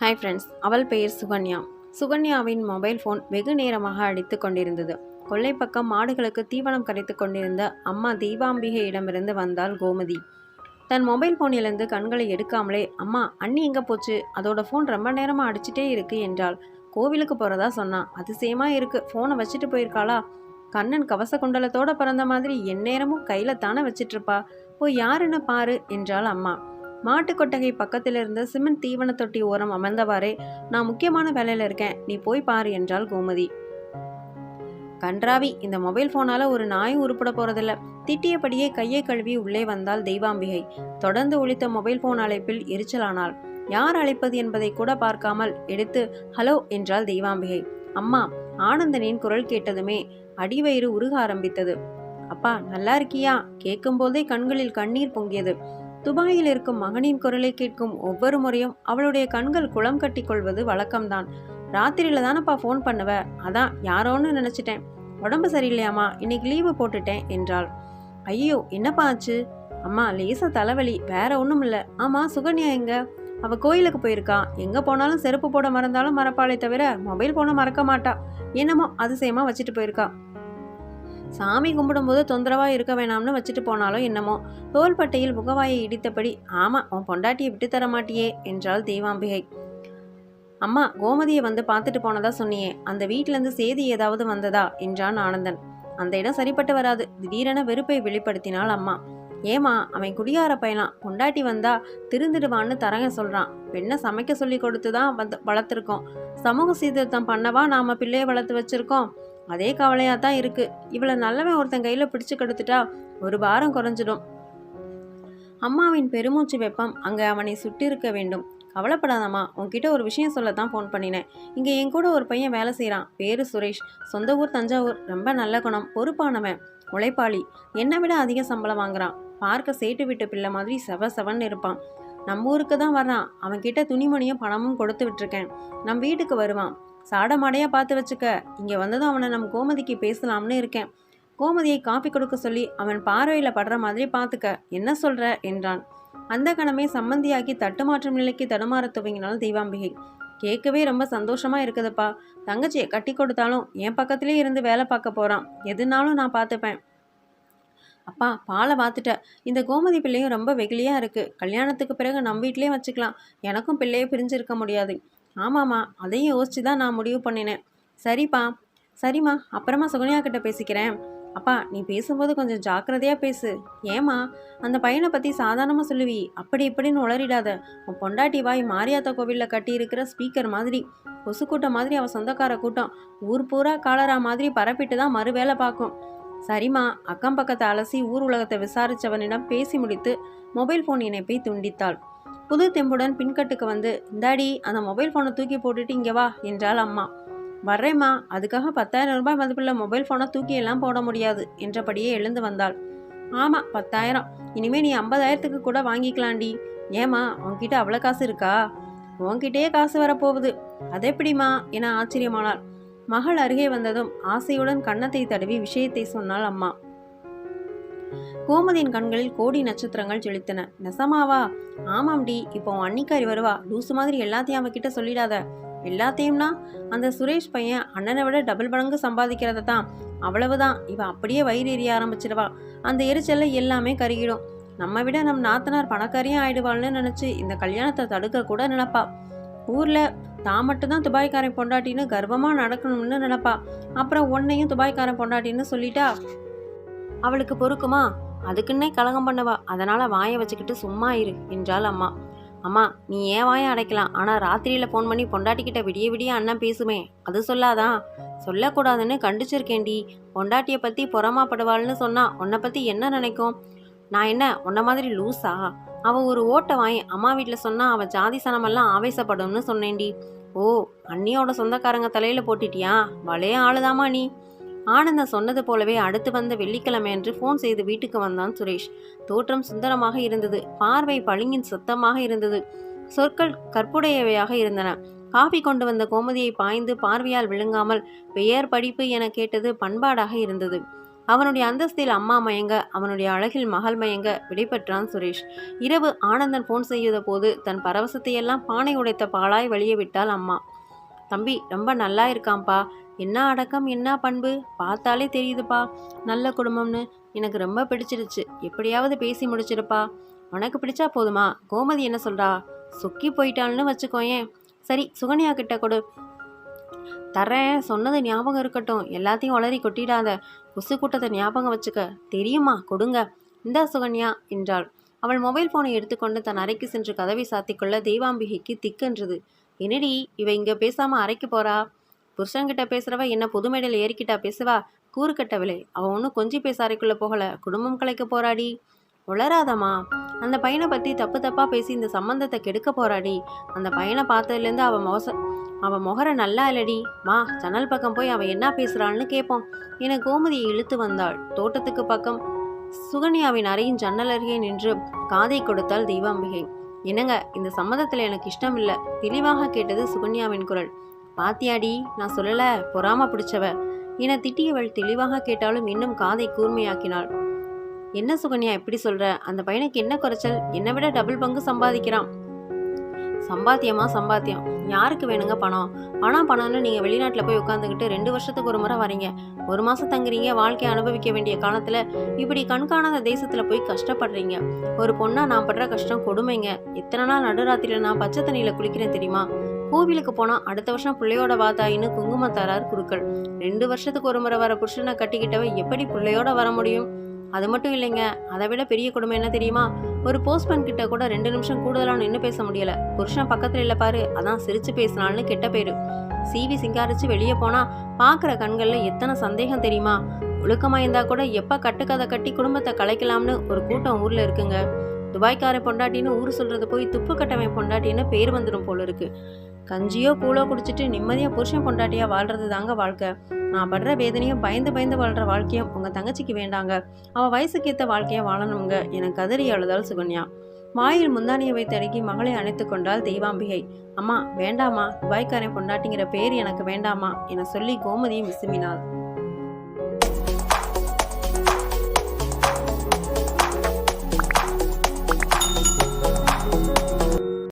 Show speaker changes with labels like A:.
A: Hi friends அவள் பெயர் Sukanya. சுகன்யாவின் mobile phone வெகு நேரமாக அடித்து கொண்டிருந்தது. கொல்லை பக்கம் மாடுகளுக்கு தீவனம் கரைத்து கொண்டிருந்த அம்மா தீபாம்பிகையிடமிருந்து வந்தாள் கோமதி. தன் மொபைல் ஃபோனிலிருந்து கண்களை எடுக்காமலே அம்மா அண்ணி எங்கே போச்சு? அதோட ஃபோன் ரொம்ப நேரமாக அடிச்சிட்டே இருக்கு என்றாள். கோவிலுக்கு போகிறதா சொன்னான் அதிசயமாக இருக்கு. ஃபோனை வச்சுட்டு போயிருக்காளா? கண்ணன் கவச குண்டலத்தோட பிறந்த மாதிரி எந்நேரமும் கையில் தானே வச்சிட்ருப்பா போய் யாருன்னு பாரு என்றாள் அம்மா. மாட்டு கொட்டகை பக்கத்தில் இருந்த சிமெண்ட் தீவன தொட்டி ஓரம் அமர்ந்தவாறே நான் முக்கியமான வேலையில் இருக்கேன். நீ போய் பாரு என்றாள் கோமதி. கன்றாவி இந்த மொபைல் ஃபோனால ஒரு நாயும் உருப்பட போறதில்ல. திட்டியபடியே கையை கழுவி உள்ளே வந்தால் தெய்வாம்பிகை. தொடர்ந்து ஒழித்த மொபைல் ஃபோன் அழைப்பில் எரிச்சலானாள். யார் அழைப்பது என்பதை கூட பார்க்காமல் எடுத்து ஹலோ என்றாள் தெய்வாம்பிகை. அம்மா ஆனந்தனின் குரல் கேட்டதுமே அடிவயிறு உருக ஆரம்பித்தது. அப்பா நல்லா இருக்கியா? கேட்கும்போதே கண்களில் கண்ணீர் பொங்கியது. துபாயில் இருக்கும் மகனின் குரலை கேட்கும் ஒவ்வொரு முறையும் அவளுடைய கண்கள் குளம் கட்டி கொள்வது வழக்கம்தான். ராத்திரியில தானப்பா ஃபோன் பண்ணுவ? அதான் யாரோன்னு நினச்சிட்டேன். உடம்பு சரியில்லையாம்மா இன்னைக்கு லீவு போட்டுட்டேன் என்றாள். ஐயோ என்னப்பா ஆச்சு? அம்மா லேசா தலைவலி வேற ஒன்றும் இல்லை. ஆமாம் சுகன்யா எங்க? அவ கோயிலுக்கு போயிருக்கா. எங்கே போனாலும் செருப்பு போட மறந்தாலும் மறப்பாளே தவிர மொபைல் போன மறக்க மாட்டா. என்னமோ அதிசயமாக வச்சுட்டு போயிருக்கா. சாமி கும்பிடும்போது தொந்தரவாக இருக்க வேணாம்னு வச்சுட்டு போனாலும் என்னமோ. தோள்பட்டையில் முகவாயை இடித்தபடி ஆமாம் உன் பொண்டாட்டியை விட்டு தர மாட்டியே என்றாள் தேவாம்பிகை. அம்மா கோமதியை வந்து பார்த்துட்டு போனதா சொன்னியே அந்த வீட்டிலேருந்து சேதி ஏதாவது வந்ததா? என்றான் ஆனந்தன். அந்த இடம் சரிப்பட்டு வராது. திடீரென வெறுப்பை வெளிப்படுத்தினாள் அம்மா. ஏமா அவன் குடியார பையனாம். பொண்டாட்டி வந்தா திருந்துடுவான்னு தரங்க சொல்கிறான் பெண்ணை சமைக்க சொல்லி கொடுத்து தான் வந்து வளர்த்துருக்கோம். சமூக சீர்திருத்தம் பண்ணவா நாம் பிள்ளையை வளர்த்து வச்சுருக்கோம்? அதே கவலையாக தான் இருக்கு. இவளை நல்லவன் ஒருத்தன் கையில் பிடிச்சு கெடுத்துட்டா ஒரு பாரம் குறைஞ்சிடும். அம்மாவின் பெருமூச்சு வெப்பம் அங்கே அவனை சுட்டிருக்க வேண்டும். கவலைப்படாதம்மா உன்கிட்ட ஒரு விஷயம் சொல்ல தான் ஃபோன் பண்ணினேன். இங்கே என் கூட ஒரு பையன் வேலை செய்கிறான் பேரு சுரேஷ். சொந்த ஊர் தஞ்சாவூர். ரொம்ப நல்ல குணம். பொறுப்பானவன். உழைப்பாளி. என்னை விட அதிக சம்பளம் வாங்குறான். பார்க்க சேட்டு விட்டு பிள்ளை மாதிரி செவ செவன்னு இருப்பான். நம்ம ஊருக்கு தான் வர்றான். அவன்கிட்ட துணிமணியும் பணமும் கொடுத்து விட்டுருக்கேன். நம் வீட்டுக்கு வருவான். சாடமாடையா பார்த்து வச்சுக்க. இங்கே வந்ததும் அவனை நம் கோமதிக்கு பேசலாம்னு இருக்கேன். கோமதியை காப்பி கொடுக்க சொல்லி அவன் பார்வையில் படுற மாதிரி பார்த்துக்க. என்ன சொல்கிற என்றான். அந்த கணமே சம்மந்தியாக்கி தட்டுமாற்றும் நிலைக்கு தடுமாற துவங்கினாள் தெய்வாம்பிகை. கேட்கவே ரொம்ப சந்தோஷமாக இருக்குதுப்பா. தங்கச்சியை கட்டி கொடுத்தாலும் என் பக்கத்துலேயே இருந்து வேலை பார்க்க போகிறான் எதுனாலும் நான் பார்த்துப்பேன். அப்பா பாலை பார்த்துட்டேன் இந்த கோமதி பிள்ளையும் ரொம்ப வெகுளியா இருக்குது கல்யாணத்துக்கு பிறகு நம்ம வீட்லயே வச்சுக்கலாம். எனக்கும் பிள்ளையை பிரிஞ்சிருக்க முடியாது. ஆமாம்மா அதையும் யோசிச்சு தான் நான் முடிவு பண்ணினேன். சரிப்பா. சரிம்மா அப்புறமா சுகன்யா கிட்ட பேசிக்கிறேன். அப்பா நீ பேசும்போது கொஞ்சம் ஜாக்கிரதையாக பேசு. ஏமா அந்த பையனை பற்றி சாதாரணமாக சொல்லுவி. அப்படி இப்படின்னு உளறிடாத. உன் பொண்டாட்டி வாய் மாரியாத்தா கோவிலில் கட்டியிருக்கிற ஸ்பீக்கர் மாதிரி. கொசு கூட்டம் மாதிரி அவன் சொந்தக்கார கூட்டம். ஊர் பூரா காலரா மாதிரி பரப்பிட்டு தான் மறு வேலை பார்க்கும். சரிம்மா. அக்கம் பக்கத்தை அலசி ஊர் உலகத்தை விசாரித்தவனிடம் பேசி முடித்து மொபைல் ஃபோன் இணைப்பை துண்டித்தாள். புது தெம்புடன் பின்கட்டுக்கு வந்து இந்தாடி அந்த மொபைல் ஃபோனை தூக்கி போட்டுட்டு இங்கே வா என்றாள் அம்மா. வர்றேம்மா அதுக்காக பத்தாயிரம் ரூபாய் மதிப்புள்ள மொபைல் ஃபோனை தூக்கி எல்லாம் போட முடியாது என்றபடியே எழுந்து வந்தாள். ஆமாம் பத்தாயிரம். இனிமே நீ ஐம்பதாயிரத்துக்கு கூட வாங்கிக்கலாண்டி ஏம்மா உன்கிட்ட அவ்வளோ காசு இருக்கா? உன்கிட்டயே காசு வரப்போகுது. அதெப்படிம்மா? என ஆச்சரியமானாள். மகள் அருகே வந்ததும் ஆசையுடன் கன்னத்தை தடவி விஷயத்தை சொன்னாள் அம்மா. கோமதியின் கண்களில் கோடி நட்சத்திரங்கள் ஜொலித்தன. நெசமாவா? ஆமாம்டி. இப்போ உன் அன்னிக்காரி வருவா. லூசு மாதிரி எல்லாத்தையும் அவகிட்ட சொல்லிடாத. எல்லாத்தையும்னா அந்த சுரேஷ் பையன் அண்ணனை விட டபுள் மடங்கு சம்பாதிக்கிறத தான். அவ்வளவுதான். இவ அப்படியே வயிறு எரிய ஆரம்பிச்சிடுவா. அந்த எரிச்சல்ல எல்லாமே கருகிடும். நம்ம விட நம் நாத்தனார் பணக்காரியும் ஆயிடுவாள்னு நினைச்சு இந்த கல்யாணத்தை தடுக்க கூட நினப்பா. ஊர்ல தான் மட்டும்தான் துபாய்க்காரன் பொண்டாட்டின்னு கர்வமாக நடக்கணும்னு நினப்பா. அப்புறம் உன்னையும் துபாய்க்காரன் பொண்டாட்டின்னு சொல்லிட்டா? அவளுக்கு பொறுக்குமா? அதுக்குன்னே கலகம் பண்ணவா? அதனால் வாயை வச்சுக்கிட்டு சும்மா இரு என்றாள் அம்மா. அம்மா நீ ஏன் வாயை அடைக்கலாம்? ஆனால் ராத்திரியில் ஃபோன் பண்ணி பொண்டாட்டிக்கிட்ட விடிய விடிய அண்ணன் பேசுமே. அது சொல்லாதான் சொல்லக்கூடாதுன்னு கண்டிச்சிருக்கேன்டி. பொண்டாட்டியை பற்றி பொறாமப்படுவாள்னு சொன்னா உன்னை பற்றி என்ன நினைக்கும்? நான் என்ன உன்ன மாதிரி லூஸா அவள் ஒரு ஓட்டை வாய் அம்மா வீட்டில் சொன்னால் அவள் ஜாதி சனமெல்லாம் ஆவேசப்படும்னு சொன்னேன்டி. ஓ அண்ணியோட சொந்தக்காரங்க தலையில் போட்டுட்டியா? வளைய ஆளுதாமா நீ. ஆனந்தம் சொன்னது போலவே அடுத்து வந்த வெள்ளிக்கிழமை அன்று ஃபோன் செய்து வீட்டுக்கு வந்தான் சுரேஷ். தோற்றம் சுந்தரமாக இருந்தது. பார்வை பளிங்கின் சுத்தமாக இருந்தது. சொற்கள் கற்புடையவையாக இருந்தன. காஃபி கொண்டு வந்த கோமதியை பாய்ந்து பார்வையால் விழுங்காமல் பெயர் படிப்பு என கேட்டது பண்பாடாக இருந்தது. அவனுடைய அந்தஸ்தில் அம்மா மயங்க அவனுடைய அழகில் மகள் மயங்க விடைபெற்றான் சுரேஷ். இரவு ஆனந்தன் ஃபோன் செய்த போது தன் பரவசத்தையெல்லாம் பானை உடைத்த பாலாய் வெளியே விட்டாள் அம்மா. தம்பி ரொம்ப நல்லா இருக்கான்ப்பா என்ன அடக்கம் என்ன பண்பு? பார்த்தாலே தெரியுதுப்பா. நல்ல குடும்பம்னு எனக்கு ரொம்ப பிடிச்சிருச்சு. எப்படியாவது பேசி முடிச்சிருப்பா. உனக்கு பிடிச்சா போதுமா? கோமதி என்ன சொல்றா? சுக்கி போயிட்டாள்னு வச்சுக்கோயேன். சரி சுகன்யா கிட்ட கொடு. தரேன் சொன்னது ஞாபகம் இருக்கட்டும். எல்லாத்தையும் உளறி கொட்டிடாத. கொசு கூட்டத்தை ஞாபகம் வச்சுக்க தெரியுமா கொடுங்க இந்தா சுகன்யா என்றாள். அவள் மொபைல் போனை எடுத்துக்கொண்டு தன் அறைக்கு சென்று கதவை சாத்திக்கொள்ள தெய்வாம்பிகைக்கு திக்கென்றது. என்னடி இவ இங்க பேசாம அறைக்கு போறா? புருஷன்கிட்ட பேசுறவ என்ன புது மேடையில் ஏறிக்கிட்டா பேசுவா? கூறு கட்டவில்லை. அவன் ஒன்றும் கொஞ்சி பேச அறைக்குள்ள போகல. குடும்பம் கலைக்க போராடி உளராதம்மா அந்த பையனை பற்றி தப்பு தப்பாக பேசி இந்த சம்பந்தத்தை கெடுக்க போறாடி அந்த பையனை பார்த்ததுலேருந்து அவன் மோச அவன் முகர நல்லா இல்லடி. மா ஜன்னல் பக்கம் போய் அவன் என்ன பேசுகிறான்னு கேட்போம் என கோமதியை இழுத்து வந்தாள். தோட்டத்துக்கு பக்கம் சுகன்யாவின் அறையின் ஜன்னல் அருகே நின்று காதை கொடுத்தாள் தெய்வாம்பிகை. என்னங்க இந்த சம்மதத்தில் எனக்கு இஷ்டம் இல்லை தெளிவாக கேட்டது சுகன்யாவின் குரல். பாத்தியாடி நான் சொல்லலை பொறாம பிடிச்சவ. என திட்டியவள் தெளிவாக கேட்டாலும் இன்னும் காதை கூர்மையாக்கினாள். என்ன சுகன்யா எப்படி சொல்ற? அந்த பையனுக்கு என்ன குறைச்சல்? என்னை விட டபுள் பங்கு சம்பாதிக்கிறான். சம்பாத்தியமா? சம்பாத்தியம். யாருக்கு வேணுங்க பணம்? பணம் பணம்னு நீங்கள் வெளிநாட்டில் போய் உட்காந்துக்கிட்டு ரெண்டு வருஷத்துக்கு ஒரு முறை வரீங்க. ஒரு மாதம் தங்குறீங்க வாழ்க்கையை அனுபவிக்க வேண்டிய காலத்தில் இப்படி கண்காணாத தேசத்தில் போய் கஷ்டப்படுறீங்க. ஒரு பொண்ணா நான் படுற கஷ்டம் கொடுமைங்க. இத்தனை நாள் நடுராத்திரியில் நான் பச்சை தண்ணியில் குளிக்கிறேன் தெரியுமா? கோவிலுக்கு போனால் அடுத்த வருஷம் பிள்ளையோட வாத்தாயின்னு குங்குமம் தரார் குருக்கள். ரெண்டு வருஷத்துக்கு ஒரு முறை வர புருஷனை கட்டிக்கிட்டவன் எப்படி பிள்ளையோட வர முடியும்? அது மட்டும் இல்லைங்க. அதை விட பெரிய கொடுமை என்ன தெரியுமா? ஒரு போஸ்ட்மேன் கிட்ட கூட ரெண்டு நிமிஷம் கூடுதலாக நின்று பேச முடியல. புருஷன் பக்கத்தில் இல்லை பாரு. அதான் சிரிச்சு பேசினால்னு கெட்ட பேரு. சீவி சிங்காரிச்சு வெளியே போனா பார்க்குற கண்களில் எத்தனை சந்தேகம் தெரியுமா? ஒழுக்கமாக இருந்தால் கூட எப்போ கட்டுக்கதை கட்டி குடும்பத்தை கலைக்கலாம்னு ஒரு கூட்டம் ஊரில் இருக்குங்க. துபாய்க்கார பொண்டாட்டின்னு ஊர் சொல்கிறது போய் துப்பு கட்டவன் பொண்டாட்டின்னு பேர் வந்துடும் போல இருக்குது கஞ்சியோ கூழோ குடிச்சிட்டு நிம்மதியாக புருஷன் கொண்டாட்டியாக வாழ்றது தாங்க வாழ்க்கை. நான் படுற வேதனையும் பயந்து பயந்து வாழ்கிற வாழ்க்கையும் உங்கள் தங்கச்சிக்கு வேண்டாங்க. அவள் வயசுக்கு வாழ்க்கையை வாழணுங்க. என கதறி அழுதாள் சுகன்யா. மாயில் முந்தானியை வைத்து அடக்கி மகளை அணைத்து கொண்டாள் தெய்வாம்பிகை. அம்மா வேண்டாமா துபாய்க்காரன் பொண்டாட்டிங்கிற பேர் எனக்கு வேண்டாமா என சொல்லி கோமதியும் விசுமினாள்